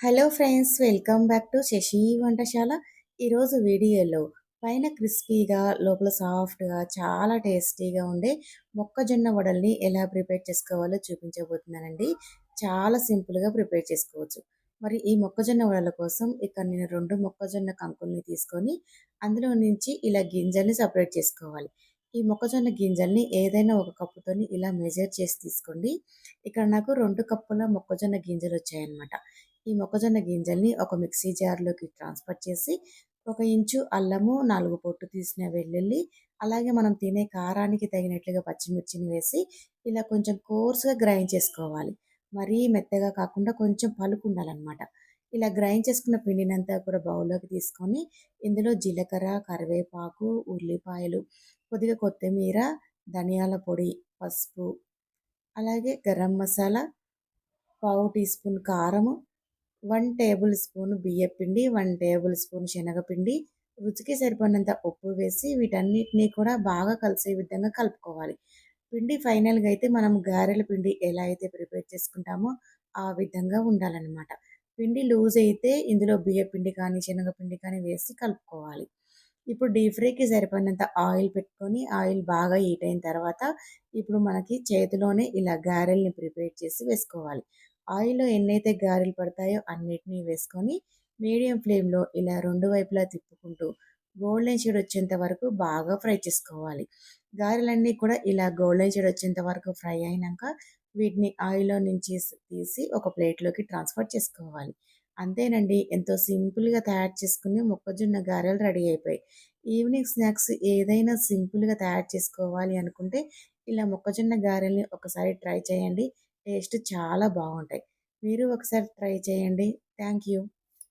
Hello friends welcome back to Shashi వంటశాల. ఈరోజు వీడియోలో పైన క్రిస్పీగా లోపల సాఫ్ట్గా చాలా టేస్టీగా ఉండే మొక్కజొన్న వడల్ని ఎలా ప్రిపేర్ చేసుకోవాలో చూపించబోతున్నానండి. చాలా సింపుల్గా ప్రిపేర్ చేసుకోవచ్చు. మరి ఈ మొక్కజొన్న వడల కోసం ఇక్కడ నేను రెండు మొక్కజొన్న కంకుల్ని తీసుకొని అందులో నుంచి ఇలా గింజల్ని సపరేట్ చేసుకోవాలి. ఈ మొక్కజొన్న గింజల్ని ఏదైనా ఒక కప్పుతోని ఇలా మెజర్ చేసి తీసుకోండి. ఇక్కడ నాకు రెండు కప్పుల మొక్కజొన్న గింజలు వచ్చాయన్నమాట. ఈ మొక్కజొన్న గింజల్ని ఒక మిక్సీ జార్లోకి ట్రాన్స్ఫర్ చేసి ఒక ఇంచు అల్లము నాలుగు పొట్టు తీసిన వెల్లుల్లి అలాగే మనం తినే కారానికి తగినట్లుగా పచ్చిమిర్చిని వేసి ఇలా కొంచెం కోర్స్గా గ్రైండ్ చేసుకోవాలి. మరీ మెత్తగా కాకుండా కొంచెం పలుకు ఉండాలన్నమాట. ఇలా గ్రైండ్ చేసుకున్న పిండినంతా కూడా బౌల్లోకి తీసుకొని ఇందులో జీలకర్ర కరివేపాకు ఉల్లిపాయలు కొద్దిగా కొత్తిమీర ధనియాల పొడి పసుపు అలాగే గరం మసాలా పావు టీ స్పూన్ కారము వన్ టేబుల్ స్పూన్ బియ్యపిండి వన్ టేబుల్ స్పూన్ శనగపిండి రుచికి సరిపడినంత ఉప్పు వేసి వీటన్నిటినీ కూడా బాగా కలిసే విధంగా కలుపుకోవాలి. పిండి ఫైనల్గా అయితే మనం గారెల పిండి ఎలా అయితే ప్రిపేర్ చేసుకుంటామో ఆ విధంగా ఉండాలన్నమాట. పిండి లూజ్ అయితే ఇందులో బియ్యపిండి కానీ శనగపిండి కానీ వేసి కలుపుకోవాలి. ఇప్పుడు డీప్ ఫ్రైకి సరిపడినంత ఆయిల్ పెట్టుకొని ఆయిల్ బాగా హీట్ అయిన తర్వాత ఇప్పుడు మనకి చేతిలోనే ఇలా గారెల్ని ప్రిపేర్ చేసి వేసుకోవాలి. ఆయిల్లో ఎన్నైతే గారెలు పడతాయో అన్నిటినీ వేసుకొని మీడియం ఫ్లేమ్లో ఇలా రెండు వైపులా తిప్పుకుంటూ గోల్డెన్ షేడ్ వచ్చేంత వరకు బాగా ఫ్రై చేసుకోవాలి. గారెలన్నీ కూడా ఇలా గోల్డెన్ షేడ్ వచ్చేంత వరకు ఫ్రై అయినాక వీటిని ఆయిల్లో నుంచి తీసి ఒక ప్లేట్లోకి ట్రాన్స్ఫర్ చేసుకోవాలి. అంతేనండి ఎంతో సింపుల్గా తయారు చేసుకుని మొక్కజొన్న గారెలు రెడీ అయిపోయాయి. ఈవినింగ్ స్నాక్స్ ఏదైనా సింపుల్గా తయారు చేసుకోవాలి అనుకుంటే ఇలా మొక్కజొన్న గారెల్ని ఒకసారి ట్రై చేయండి. టేస్ట్ చాలా బాగుంటాయి. మీరు ఒకసారి ట్రై చేయండి. Thank you